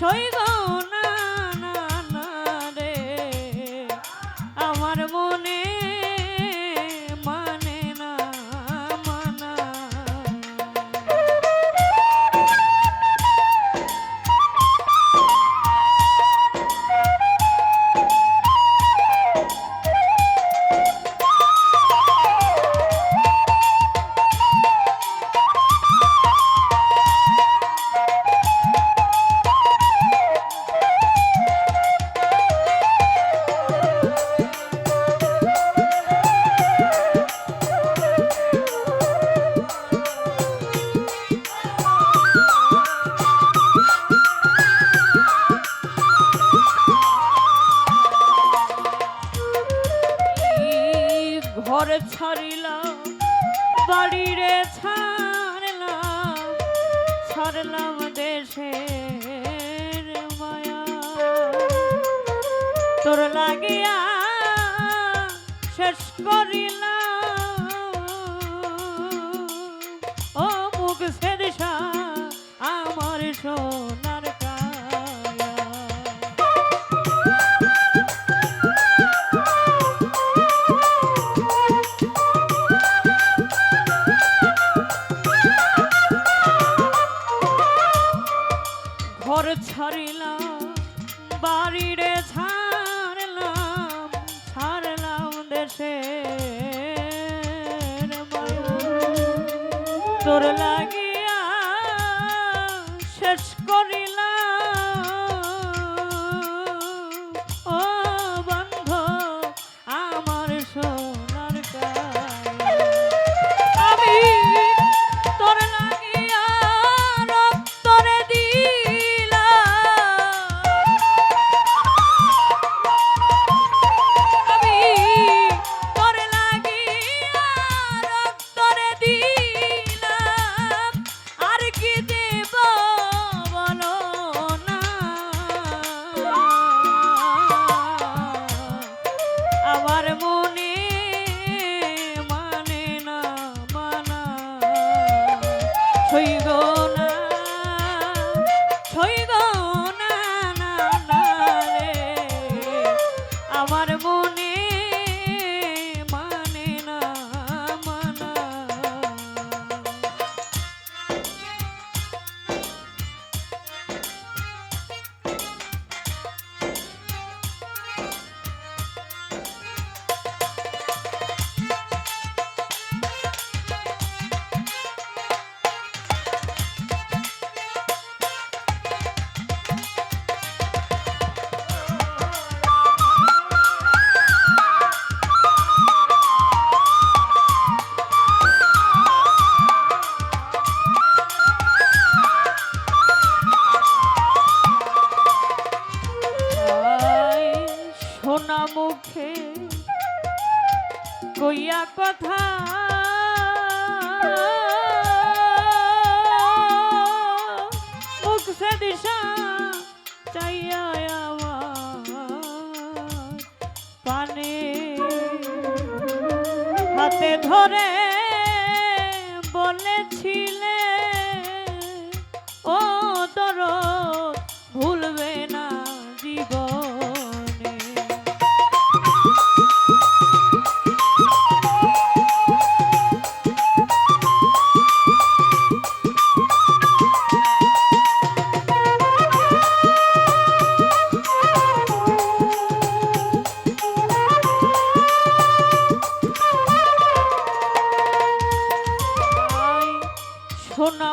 저희가 ঘর ছাড়িলাম বাড়িরে ছাড়লাম ছাড়লাম দেশে মায়া। তোর লাগিয়া শেষ করিল ঘর ছাড়িলাম বাড়িরে ছাড়লাম ছাড়লাম দেশে তোর লাগে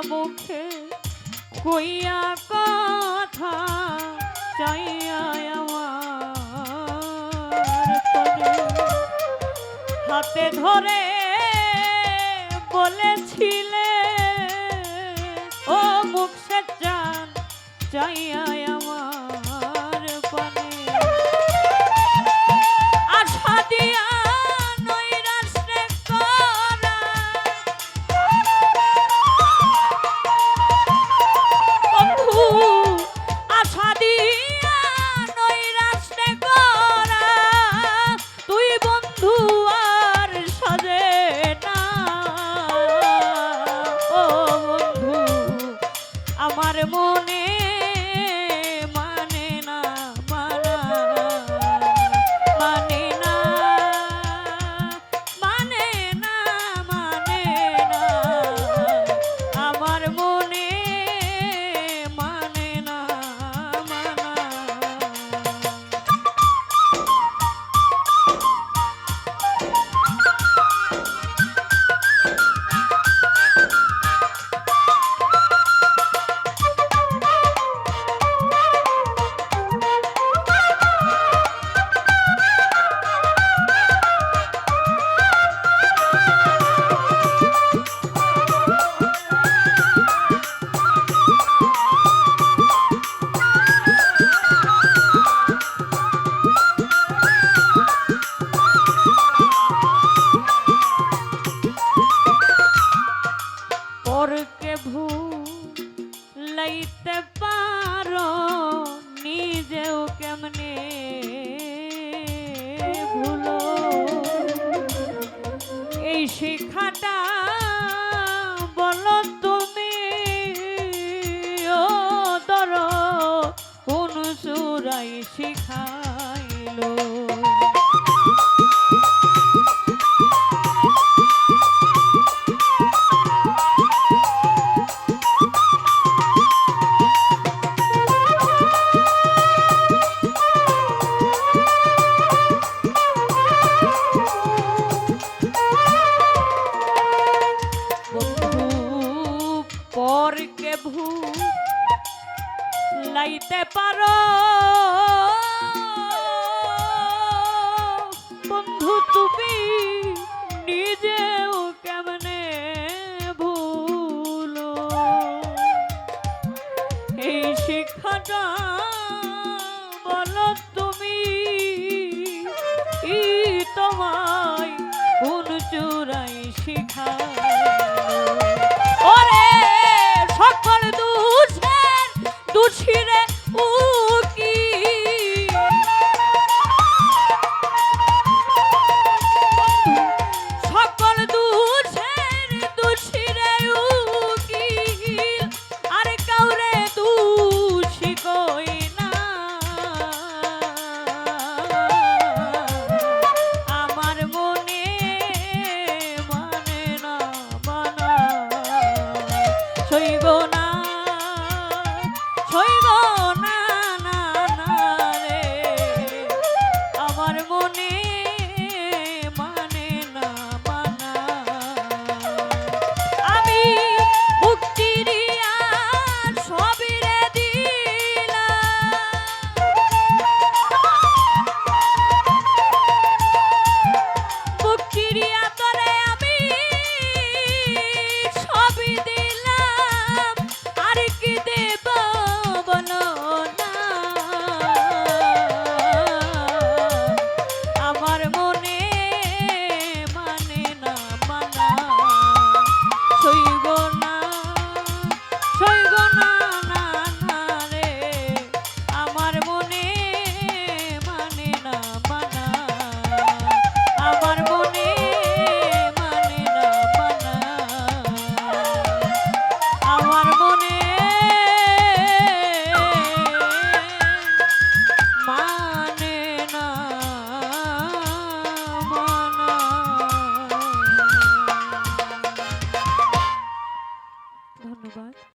মুখে কইয়া কথা চাইয়া আমার হাতে ধরে বলেছিলে ও মুখ সে চান চাইয়া কেমনে পরকে ভু লাইতে পারো বন্ধু তুমি নিজেও কেমনে ভুলো এই শিক্ষাটা বলো তুমি তোমায় কোন চূড়াই শিখা